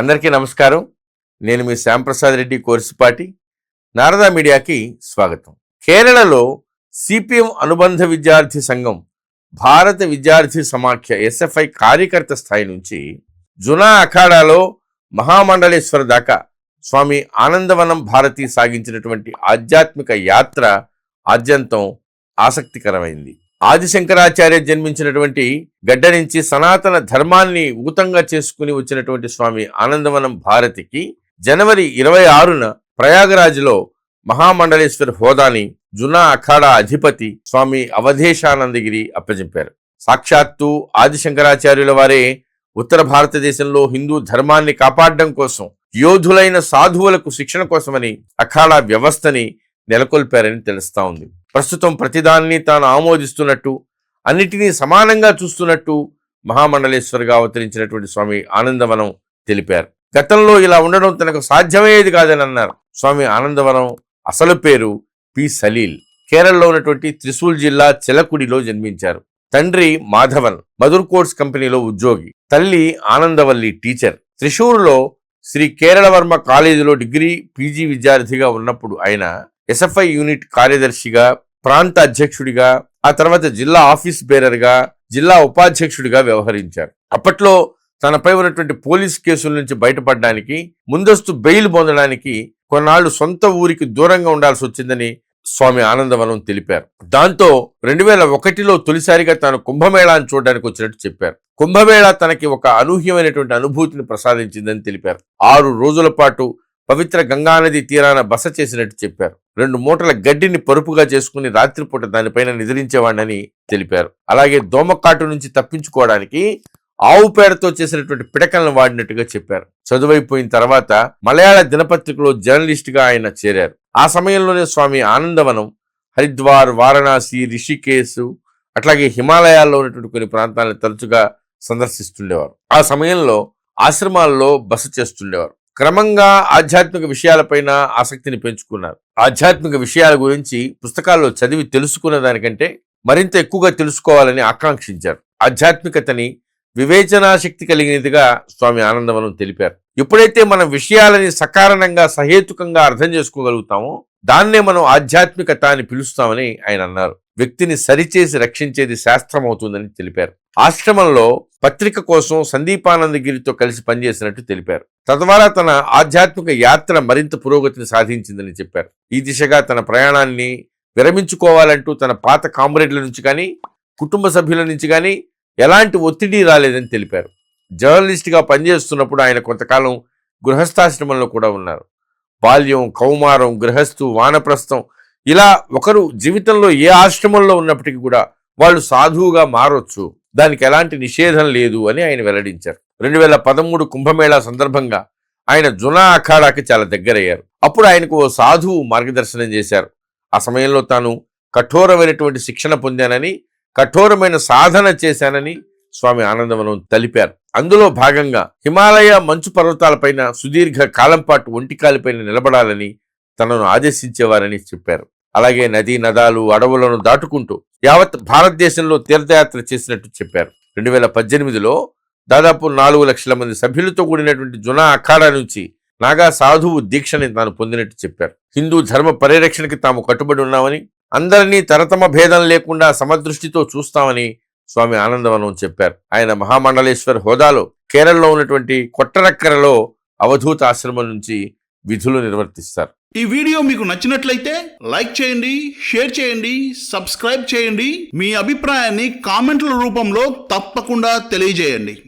అందరికీ నమస్కారం. నేను మీ శ్యాంప్రసాద్ రెడ్డి కోర్సుపాటి. నారదా మీడియాకి స్వాగతం. కేరళలో సిపిఎం అనుబంధ విద్యార్థి సంఘం భారత విద్యార్థి సమాఖ్య ఎస్ఎఫ్ఐ కార్యకర్త స్థాయి నుంచి జునా అఖాడాలో మహామండలేశ్వర దాకా స్వామి ఆనందవనం భారతి సాగించినటువంటి ఆధ్యాత్మిక యాత్ర ఆద్యంతం ఆసక్తికరమైంది. ఆదిశంకరాచార్య జన్మించినటువంటి గడ్డ నుంచి సనాతన ధర్మాన్ని ఊతంగా చేసుకుని వచ్చినటువంటి స్వామి ఆనందవనం భారతికి జనవరి ఇరవై ఆరున ప్రయాగరాజ్లో మహామండలేశ్వర హోదాని జునా అఖాడా అధిపతి స్వామి అవధేశానందగిరి అప్పజెంపారు. సాక్షాత్తు ఆదిశంకరాచార్యుల వారే ఉత్తర భారతదేశంలో హిందూ ధర్మాన్ని కాపాడడం కోసం యోధులైన సాధువులకు శిక్షణ కోసమని అఖాడా వ్యవస్థని నెలకొల్పారని తెలుస్తా ఉంది. ప్రస్తుతం ప్రతిదాన్ని తాను ఆమోదిస్తున్నట్టు అన్నిటినీ సమానంగా చూస్తున్నట్టు మహామండలేశ్వరిగా అవతరించినటువంటి స్వామి ఆనందవనం తెలిపారు. గతంలో ఇలా ఉండడం తనకు సాధ్యమయ్యేది కాదని అన్నారు. స్వామి ఆనందవనం అసలు పేరు పి. సలీల్. కేరళలో ఉన్నటువంటి త్రిశూల్ జిల్లా చెలకుడిలో జన్మించారు. తండ్రి మాధవన్ మధుర్ కోర్స్ కంపెనీలో ఉద్యోగి. తల్లి ఆనందవల్లి టీచర్. త్రిశూర్లో శ్రీ కేరళవర్మ కాలేజీలో డిగ్రీ పీజీ విద్యార్థిగా ఉన్నప్పుడు ఆయన ఎస్ఎఫ్ఐ యూనిట్ కార్యదర్శిగా ప్రాంత అధ్యక్షుడిగా ఆ తర్వాత జిల్లా ఆఫీస్ బేరర్గా జిల్లా ఉపాధ్యక్షుడిగా వ్యవహరించారు. అప్పట్లో తనపై ఉన్నటువంటి పోలీస్ కేసుల నుంచి బయటపడడానికి ముందస్తు బెయిల్ పొందడానికి కొన్నాళ్ళు సొంత ఊరికి దూరంగా ఉండాల్సి వచ్చిందని స్వామి ఆనందవనం తెలిపారు. దాంతో రెండు వేల ఒకటిలో తొలిసారిగా తాను కుంభమేళాను చూడడానికి వచ్చినట్టు చెప్పారు. కుంభమేళా తనకి ఒక అనూహ్యమైనటువంటి అనుభూతిని ప్రసాదించిందని తెలిపారు. ఆరు రోజుల పాటు పవిత్ర గంగానది తీరాన బస చేసినట్టు చెప్పారు. రెండు మూటల గడ్డిని పరుపుగా చేసుకుని రాత్రిపూట దానిపైన నిద్రించేవాడినని తెలిపారు. అలాగే దోమకాటు నుంచి తప్పించుకోవడానికి ఆవు పేడతో చేసినటువంటి పిడకలను వాడినట్టుగా చెప్పారు. చదువైపోయిన తర్వాత మలయాళ దినపత్రికలో జర్నలిస్ట్గా ఆయన చేరారు. ఆ సమయంలోనే స్వామి ఆనందవనం హరిద్వార్ వారణాసి రిషికేశ్ అట్లాగే హిమాలయాల్లో ఉన్నటువంటి కొన్ని ప్రాంతాలను తరచుగా సందర్శిస్తుండేవారు. ఆ సమయంలో ఆశ్రమాల్లో బస చేస్తుండేవారు. క్రమంగా ఆధ్యాత్మిక విషయాలపైన ఆసక్తిని పెంచుకున్నారు. ఆధ్యాత్మిక విషయాల గురించి పుస్తకాల్లో చదివి తెలుసుకున్న దానికంటే మరింత ఎక్కువగా తెలుసుకోవాలని ఆకాంక్షించారు. ఆధ్యాత్మికతని వివేచనాశక్తి కలిగినదిగా స్వామి ఆనందవనం తెలిపారు. ఎప్పుడైతే మనం విషయాలని సకారణంగా సహేతుకంగా అర్థం చేసుకోగలుగుతామో దాన్నే మనం ఆధ్యాత్మికత అని పిలుస్తామని ఆయన అన్నారు. వ్యక్తిని సరిచేసి రక్షించేది శాస్త్రం అవుతుందని తెలిపారు. ఆశ్రమంలో పత్రిక కోసం సందీపానందగిరితో కలిసి పనిచేసినట్టు తెలిపారు. తద్వారా తన ఆధ్యాత్మిక యాత్ర మరింత పురోగతిని సాధించిందని చెప్పారు. ఈ దిశగా తన ప్రయాణాన్ని విరమించుకోవాలంటూ తన పాత కామ్రేడ్ల నుంచి కానీ కుటుంబ సభ్యుల నుంచి కానీ ఎలాంటి ఒత్తిడి రాలేదని తెలిపారు. జర్నలిస్ట్గా పనిచేస్తున్నప్పుడు ఆయన కొంతకాలం గృహస్థాశ్రమంలో కూడా ఉన్నారు. బాల్యం కౌమారం గృహస్థు వానప్రస్థం ఇలా ఒకరు జీవితంలో ఏ ఆశ్రమంలో ఉన్నప్పటికీ కూడా వాళ్ళు సాధువుగా మారొచ్చు. దానికి ఎలాంటి నిషేధం లేదు అని ఆయన వెల్లడించారు. రెండు వేల పదమూడు కుంభమేళా సందర్భంగా ఆయన జునా అఖాడాకి చాలా దగ్గరయ్యారు. అప్పుడు ఆయనకు ఓ సాధువు మార్గదర్శనం చేశారు. ఆ సమయంలో తాను కఠోరమైనటువంటి శిక్షణ పొందానని కఠోరమైన సాధన చేశానని స్వామి ఆనందవనం తెలిపారు. అందులో భాగంగా హిమాలయ మంచు పర్వతాలపైన సుదీర్ఘ కాలం పాటు ఒంటికాలిపైన నిలబడాలని తనను ఆదేశించేవారని చెప్పారు. అలాగే నదీ నదాలు అడవులను దాటుకుంటూ యావత్ భారతదేశంలో తీర్థయాత్ర చేసినట్టు చెప్పారు. రెండు వేల పద్దెనిమిదిలో దాదాపు నాలుగు లక్షల మంది సభ్యులతో కూడినటువంటి జునా అఖాడా నుంచి నాగా సాధువు దీక్షని తాను పొందినట్టు చెప్పారు. హిందూ ధర్మ పరిరక్షణకి తాము కట్టుబడి ఉన్నామని అందరినీ తరతమ భేదం లేకుండా సమదృష్టితో చూస్తామని స్వామి ఆనందవనం చెప్పారు. ఆయన మహామండలేశ్వర్ హోదాలో కేరళలో ఉన్నటువంటి కొట్టరక్కరలో అవధూత ఆశ్రమం నుంచి విధులు నిర్వర్తిస్తారు. ఈ వీడియో మీకు నచ్చినట్లయితే లైక్ చేయండి షేర్ చేయండి సబ్స్క్రైబ్ చేయండి. మీ అభిప్రాయాన్ని కామెంట్ల రూపంలో తప్పకుండా తెలియజేయండి.